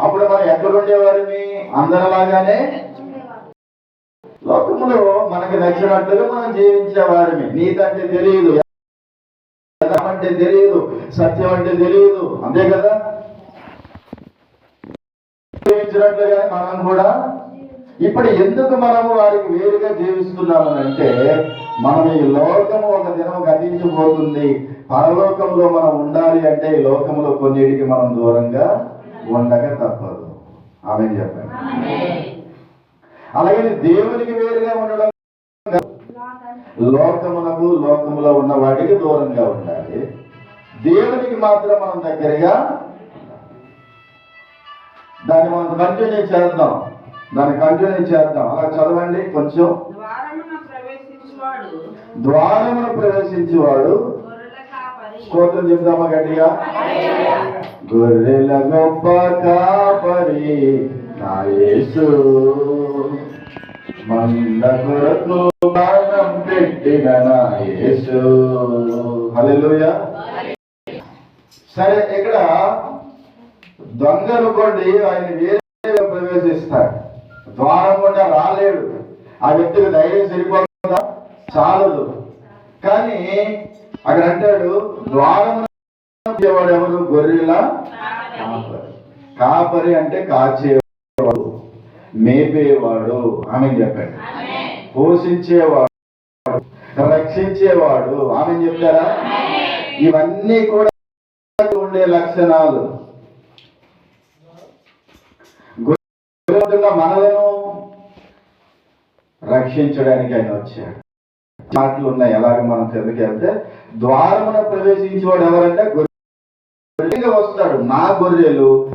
అప్పుడు మనం ఎక్కడుండేవారిని అందరిలాగానే లోకములో మనకి నచ్చినట్టుగా మనం జీవించేవారిని. నీతంటే అంటే తెలియదు అంటే తెలియదు సత్యం అంటే తెలియదు. అంతే కదా? జీవించినట్లుగా మనం కూడా ఇప్పుడు ఎందుకు మనము వారికి వేరుగా జీవిస్తున్నామనంటే మనం ఈ లోకము ఒక దినం గతించిపోతుంది. పరలోకంలో మనం ఉండాలి అంటే ఈ లోకంలో కొన్నిటికి మనం దూరంగా ఉండక తప్పదు. ఆమె చెప్పండి. అలాగే దేవునికి వేరుగా ఉండడం లోకమునకు లోకములో ఉన్న వాటికి దూరంగా ఉండాలి. దేవునికి మాత్రం మనం దగ్గరగా దాన్ని మనం కంటిన్యూ చేద్దాం. దాన్ని కంటిన్యూ చేద్దాం. అలా చదవండి కొంచెం. ద్వారమున ప్రవేశించువాడు స్తోత్రం చెప్దామా గట్టిగా? గొర్రెల గొప్ప కాపరి నాయసు. మంద కొరకు బాణం పెట్టిన నాయసు. సరే ఇక్కడ దొంగ అనుకోండి ఆయన వేరే ప్రవేశిస్తాడు ద్వారం కూడా రాలేడు ఆ వ్యక్తికి ధైర్యం సరిపోతుందా? చాలదు. కానీ అక్కడ అంటాడు ద్వారం వాడు ఎవరు? గొర్రెల? కాపరి. కాపరి. అంటే కాచేవాడు మేపేవాడు ఆమె చెప్పండి. పోషించేవాడు రక్షించేవాడు ఆమె చెప్తారా? ఇవన్నీ కూడా ఉండే లక్షణాలు. మనలను రక్షించడానికి ఆయన వచ్చాడు. మాటలు ఉన్నాయి ఎలాగ మనం కిందకి వెళ్తే. ద్వారమున ప్రవేశించేవాడు ఎవరంటే నా గొర్రెలు